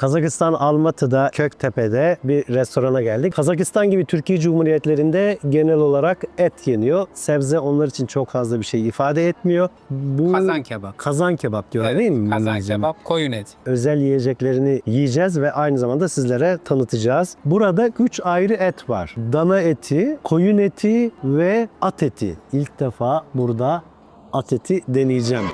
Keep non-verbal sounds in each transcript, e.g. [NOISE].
Kazakistan Almatı'da Köktepe'de bir restorana geldik. Kazakistan gibi Türkiye Cumhuriyetlerinde genel olarak et yeniyor. Sebze onlar için çok fazla bir şey ifade etmiyor. Bu Kazan kebap. Kazan kebap diyorlar Evet, değil mi? Kazan Malzeme? kebap, koyun eti. özel yiyeceklerini yiyeceğiz ve aynı zamanda sizlere tanıtacağız. Burada 3 ayrı et var. Dana eti, koyun eti ve at eti. İlk defa burada at eti deneyeceğim.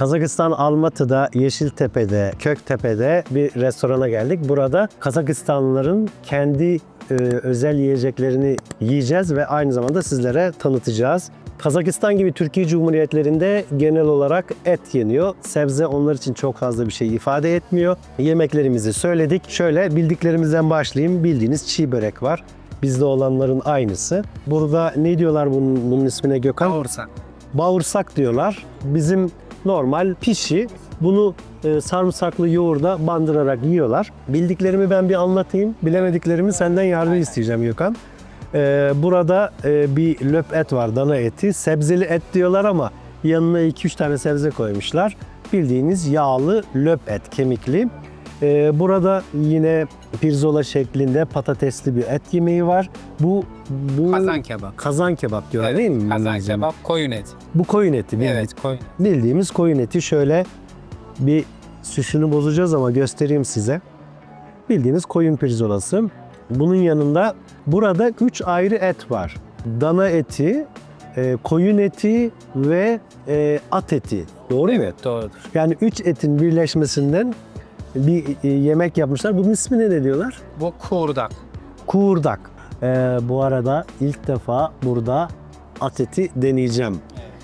Kazakistan Almatı'da, Yeşiltepe'de, Köktepe'de bir restorana geldik. Burada Kazakistanlıların kendi e, özel yiyeceklerini yiyeceğiz ve aynı zamanda sizlere tanıtacağız. Kazakistan gibi Türkiye Cumhuriyetlerinde genel olarak et yeniyor. Sebze onlar için çok fazla bir şey ifade etmiyor. Yemeklerimizi söyledik. Şöyle bildiklerimizden başlayayım. Bildiğiniz çiğ börek var. Bizde olanların aynısı. Burada ne diyorlar bunun, bunun ismine Gökhan? Kavursak. bağırsak diyorlar. Bizim normal pişi. Bunu e, sarımsaklı yoğurda bandırarak yiyorlar. Bildiklerimi ben bir anlatayım. Bilemediklerimi senden yardım isteyeceğim Gökhan. E, burada e, bir löp et var, dana eti. Sebzeli et diyorlar ama yanına 2-3 tane sebze koymuşlar. Bildiğiniz yağlı löp et, kemikli. E, burada yine pirzola şeklinde patatesli bir et yemeği var. Bu bu Kazan kebap. kazan kebap diyorlar değil mi? Kazan Malzeme? kebap, koyun eti. Bu koyun eti. bildiğin- Evet, koyun. Bildiğimiz koyun eti şöyle bir süsünü bozacağız ama göstereyim size. Bildiğiniz koyun pirzolası. Bunun yanında burada 3 ayrı et var. Dana eti, e, koyun eti ve e, at eti. Doğru mu? Evet, doğrudur. Yani 3 etin birleşmesinden bir e, yemek yapmışlar. Bunun ismini ne diyorlar? Bu kurdak. Kuğurdak. Ee, bu arada ilk defa burada at eti deneyeceğim.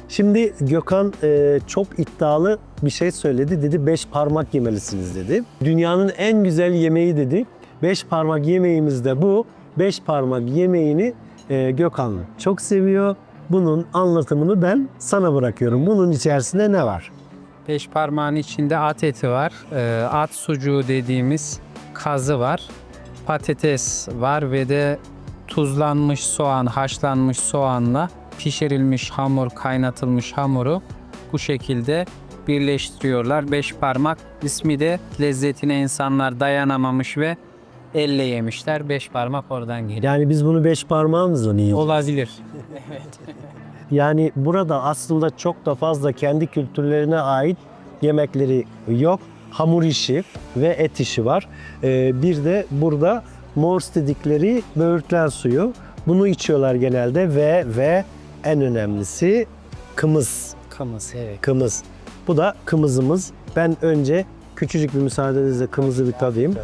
Şimdi Gökhan e, çok iddialı bir şey söyledi. Dedi beş parmak yemelisiniz dedi. Dünyanın en güzel yemeği dedi. Beş parmak yemeğimiz de bu. Beş parmak yemeğini e, Gökhan çok seviyor. Bunun anlatımını ben sana bırakıyorum. Bunun içerisinde ne var? Beş parmağın içinde at eti var. Ee, at sucuğu dediğimiz kazı var. Patates var ve de tuzlanmış soğan, haşlanmış soğanla pişirilmiş hamur, kaynatılmış hamuru bu şekilde birleştiriyorlar. Beş parmak ismi de lezzetine insanlar dayanamamış ve elle yemişler. Beş parmak oradan geliyor. Yani biz bunu beş parmağımızla mı yiyoruz? Olabilir. [LAUGHS] Yani burada aslında çok da fazla kendi kültürlerine ait yemekleri yok. Hamur işi ve et işi var. Ee, bir de burada mors dedikleri böğürtlen suyu. Bunu içiyorlar genelde ve ve en önemlisi kımız. Kımız evet. Kımız. Bu da kımızımız. Ben önce küçücük bir müsaadenizle kımızı bir tadayım.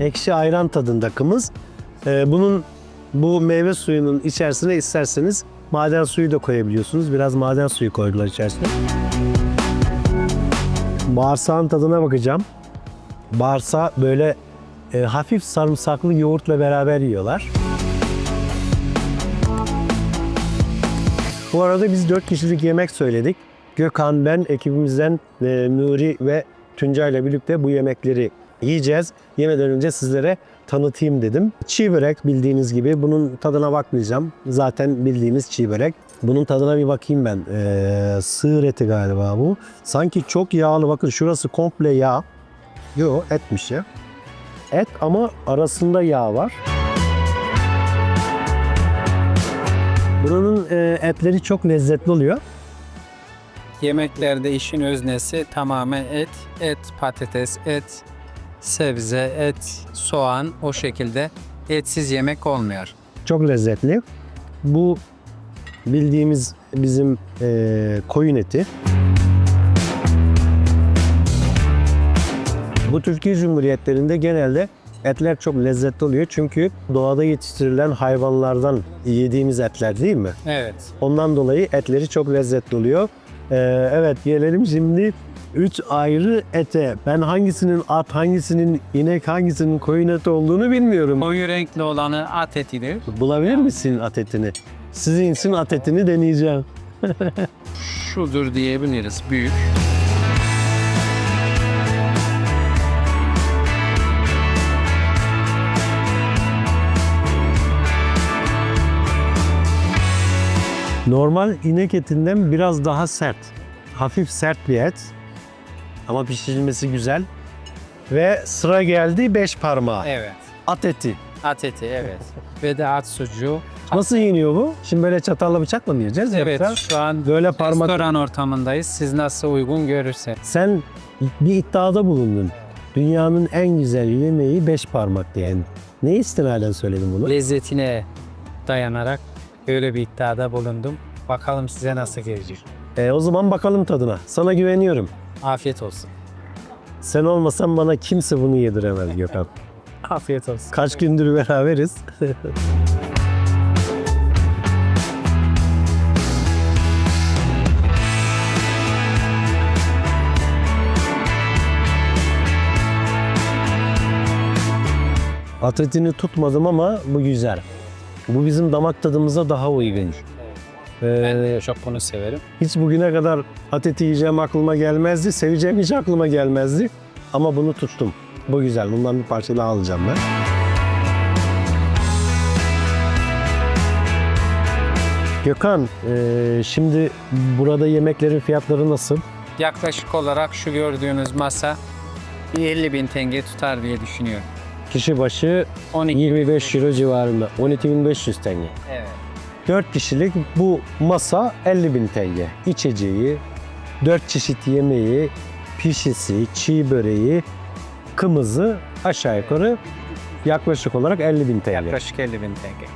Ekşi ayran tadında kımız. Ee, bunun bu meyve suyunun içerisine isterseniz maden suyu da koyabiliyorsunuz. Biraz maden suyu koydular içerisine. Bağırsağın tadına bakacağım. Bağırsağı böyle e, hafif sarımsaklı yoğurtla beraber yiyorlar. Bu arada biz 4 kişilik yemek söyledik. Gökhan, ben, ekibimizden e, Nuri ve Tuncay ile birlikte bu yemekleri yiyeceğiz. Yemeden önce sizlere tanıtayım dedim. Çiğ börek bildiğiniz gibi. Bunun tadına bakmayacağım. Zaten bildiğimiz çiğ börek. Bunun tadına bir bakayım ben. Ee, sığır eti galiba bu. Sanki çok yağlı. Bakın şurası komple yağ. Yo etmiş ya. Et ama arasında yağ var. Buranın e, etleri çok lezzetli oluyor. Yemeklerde işin öznesi tamamen et, et, patates, et, sebze, et, soğan o şekilde etsiz yemek olmuyor. Çok lezzetli. Bu bildiğimiz bizim e, koyun eti. Bu Türkiye Cumhuriyetlerinde genelde Etler çok lezzetli oluyor çünkü doğada yetiştirilen hayvanlardan yediğimiz etler değil mi? Evet. Ondan dolayı etleri çok lezzetli oluyor. Ee, evet gelelim şimdi 3 ayrı ete. Ben hangisinin at, hangisinin inek, hangisinin koyun eti olduğunu bilmiyorum. Koyu renkli olanı at etidir. Bulabilir misin at etini? Sizin için at etini deneyeceğim. [LAUGHS] Şudur diyebiliriz. Büyük. Normal inek etinden biraz daha sert. Hafif sert bir et. Ama pişirilmesi güzel. Ve sıra geldi beş parmağı. Evet. At eti. At eti evet. Ve de at sucuğu. Nasıl yeniyor bu? Şimdi böyle çatalla bıçakla mı yiyeceğiz? Evet Yoksa şu an böyle parmak... restoran ortamındayız. Siz nasıl uygun görürse. Sen bir iddiada bulundun. Dünyanın en güzel yemeği beş parmak diyen. Ne istinaden söyledin bunu? Lezzetine dayanarak böyle bir iddiada bulundum. Bakalım size nasıl gelecek. E, o zaman bakalım tadına. Sana güveniyorum. Afiyet olsun. Sen olmasan bana kimse bunu yediremez Gökhan. [LAUGHS] Afiyet olsun. Kaç gündür beraberiz. [LAUGHS] At etini tutmadım ama bu güzel. Bu bizim damak tadımıza daha uygun. Ben Ee, de çok bunu severim. hiç bugüne kadar at eti yiyeceğim aklıma gelmezdi. Seveceğim hiç aklıma gelmezdi. Ama bunu tuttum. Bu güzel. Bundan bir parça daha alacağım ben. Gökhan, eee, şimdi burada yemeklerin fiyatları nasıl? Yaklaşık olarak şu gördüğünüz masa bir 50 bin tenge tutar diye düşünüyorum. Kişi başı 12. 25 euro civarında. 12.500 TL. Evet. 4 kişilik bu masa 50.000 TL. İçeceği, 4 çeşit yemeği, pişisi, çiğ böreği, kımızı aşağı yukarı yaklaşık olarak 50.000 TL. Yaklaşık 50 bin tenge.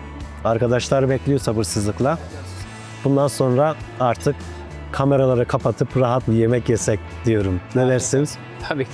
Arkadaşlar bekliyor sabırsızlıkla. Bundan sonra artık kameraları kapatıp rahat bir yemek yesek diyorum. Ne dersiniz? Tabii ki.